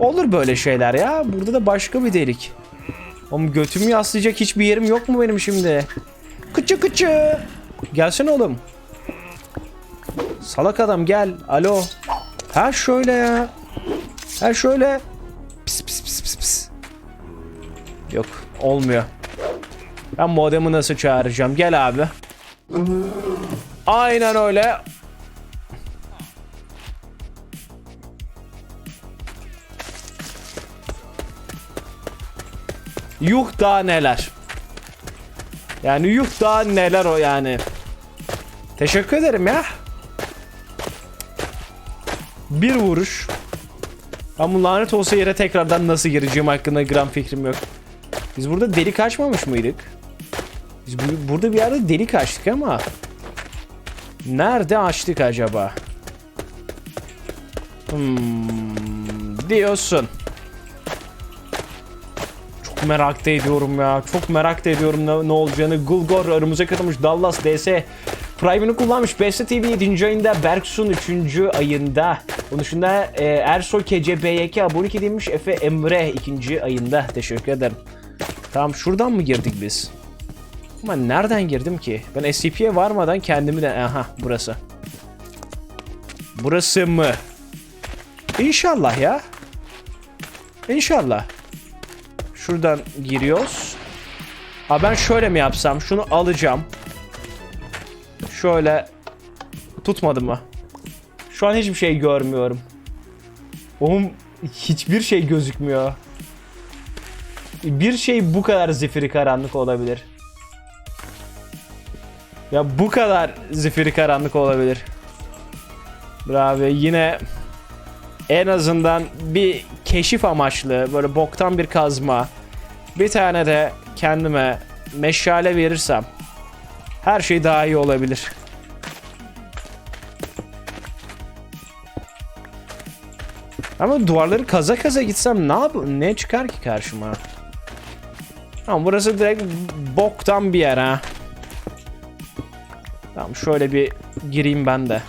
Olur böyle şeyler ya. Burada da başka bir delik. Oğlum götümü yaslayacak hiçbir yerim yok mu benim şimdi? Kıçı kıçı. Gelsene oğlum. Salak adam gel. Alo. Ha şöyle ya. Ha şöyle. Pis pis pis pis pis. Yok olmuyor. Ben modemi nasıl çağıracağım? Gel abi. Aynen öyle. Yuh daha neler. Yani yuh daha neler o yani. Teşekkür ederim ya. Bir vuruş. Ben bu lanet olsa yere tekrardan nasıl gireceğim hakkında gram fikrim yok. Biz burada delik açmamış mıydık? Biz bu- burada bir yerde delik açtık ama. Nerede açtık acaba? Hmm, diyorsun. Merak ediyorum ya. Çok merak ediyorum ne, ne olacağını. Gulgor aramıza katılmış. Dallas DS Prime'ını kullanmış. Beste TV 7. ayında. Berksun 3. ayında. Onun dışında e, Erso KCBYK abonelik edilmiş. Efe Emre 2. ayında. Teşekkür ederim. Tamam şuradan mı girdik biz? Ama nereden girdim ki? Ben SCP'ye varmadan kendimi de... Aha burası. Burası mı? İnşallah ya. İnşallah. Şuradan giriyoruz. Ha ben şöyle mi yapsam? Şunu alacağım. Şöyle tutmadı mı? Şu an hiçbir şey görmüyorum. Oğlum hiçbir şey gözükmüyor. Bir şey bu kadar zifiri karanlık olabilir. Ya bu kadar zifiri karanlık olabilir. Bravo yine en azından bir keşif amaçlı böyle boktan bir kazma bir tane de kendime meşale verirsem her şey daha iyi olabilir. Ama duvarları kaza kaza gitsem ne yap ne çıkar ki karşıma? Tamam burası direkt boktan bir yer ha. Tamam şöyle bir gireyim ben de.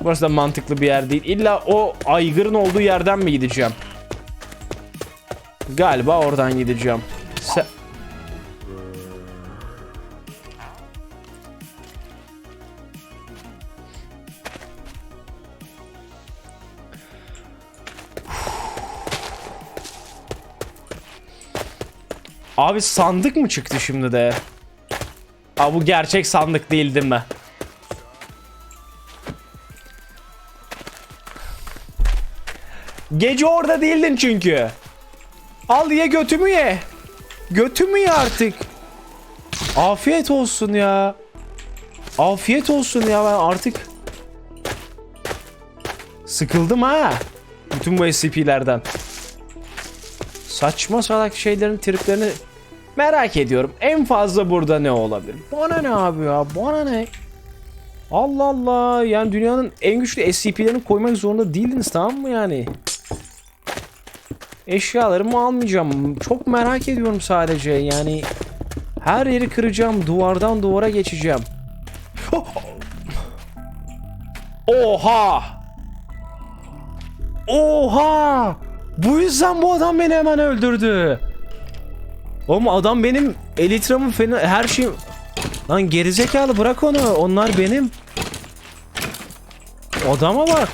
Burası da mantıklı bir yer değil. İlla o aygırın olduğu yerden mi gideceğim? Galiba oradan gideceğim. Se Abi sandık mı çıktı şimdi de? Aa bu gerçek sandık değil değil mi? Gece orada değildin çünkü. Al ye götümü ye. Götümü ye artık. Afiyet olsun ya. Afiyet olsun ya ben artık sıkıldım ha. Bütün bu SCP'lerden. Saçma salak şeylerin triplerini merak ediyorum. En fazla burada ne olabilir? Bana ne abi ya? Bana ne? Allah Allah. Yani dünyanın en güçlü SCP'lerini koymak zorunda değildiniz tamam mı yani? Eşyalarımı almayacağım. Çok merak ediyorum sadece. Yani her yeri kıracağım. Duvardan duvara geçeceğim. Oha! Oha! Bu yüzden bu adam beni hemen öldürdü. Oğlum adam benim elitramı falan her şeyim... Lan gerizekalı bırak onu. Onlar benim. Adama bak.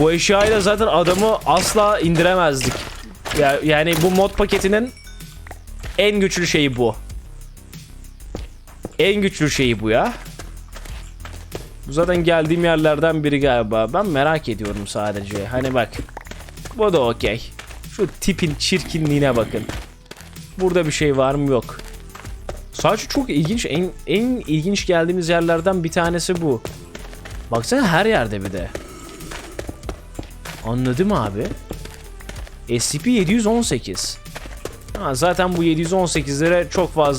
Bu eşyayla zaten adamı asla indiremezdik. Ya, yani bu mod paketinin en güçlü şeyi bu. En güçlü şeyi bu ya. Bu zaten geldiğim yerlerden biri galiba. Ben merak ediyorum sadece. Hani bak. Bu da okey. Şu tipin çirkinliğine bakın. Burada bir şey var mı yok. Sadece çok ilginç. En, en ilginç geldiğimiz yerlerden bir tanesi bu. Baksana her yerde bir de. Anladım abi. SCP-718. Ha, zaten bu 718'lere çok fazla